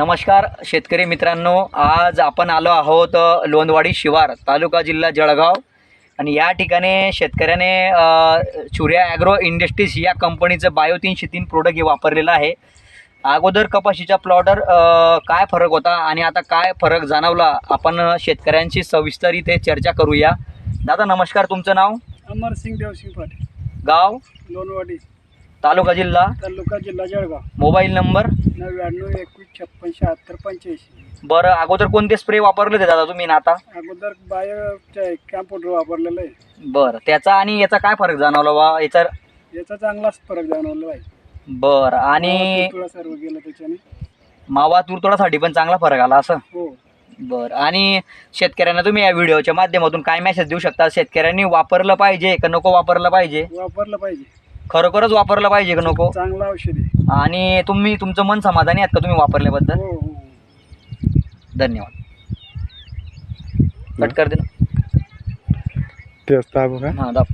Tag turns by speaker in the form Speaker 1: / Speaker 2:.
Speaker 1: नमस्कार शेतकरी मित्रांनो. आज आपण आलो आहोत लोंदवाडी शिवार तालुका जिल्हा जळगाव. आणि या ठिकाणी शेतकऱ्याने सूर्या ॲग्रो इंडस्ट्रीज या कंपनीचं बायो तीनशे तीन प्रोडक्ट हे वापरलेलं आहे. अगोदर कपाशीच्या प्लॉटर काय फरक होता आणि आता काय फरक जाणवला आपण शेतकऱ्यांशी सविस्तर इथे चर्चा करूया. दादा नमस्कार. तुमचं नाव?
Speaker 2: अमरसिंग देवसिंग पाटील.
Speaker 1: गाव?
Speaker 2: लोणवाडी
Speaker 1: तालुका जिल्हा?
Speaker 2: तालुका जिल्हा जळगाव.
Speaker 1: Mobile number?
Speaker 2: नव्याण्णव एकवीस छप्पन शहात्तर पंच्याऐंशी.
Speaker 1: बरं अगोदर कोणते स्प्रे वापरले होते दादा तुम्ही ना आता?
Speaker 2: अगोदर बायो कॅम्प्युटर वापरलेलं आहे.
Speaker 1: बरं त्याचा आणि याचा काय फरक जाणवला बा? याचा
Speaker 2: याचा चांगलाच फरक जाणवला आहे.
Speaker 1: बरं आणि
Speaker 2: तुळा सर्व गेलं त्याच्याने.
Speaker 1: मावा तुरतोडासाठी पण चांगला फरक आला असं?
Speaker 2: हो.
Speaker 1: बरं आणि शेतकऱ्यांना तुम्ही या व्हिडिओच्या माध्यमातून काय मेसेज देऊ शकता? शेतकऱ्यांनी वापरलं पाहिजे का नको वापरलं पाहिजे?
Speaker 2: वापरलं पाहिजे.
Speaker 1: खरोखरच वापरलं पाहिजे का नको?
Speaker 2: चांगलं औषध आहे.
Speaker 1: आणि तुम्ही तुमचं मन समाधानी आहात का तुम्ही वापरल्याबद्दल?
Speaker 2: हो हो.
Speaker 1: धन्यवाद. कट कर दे ना
Speaker 2: तेच
Speaker 1: हां दाब.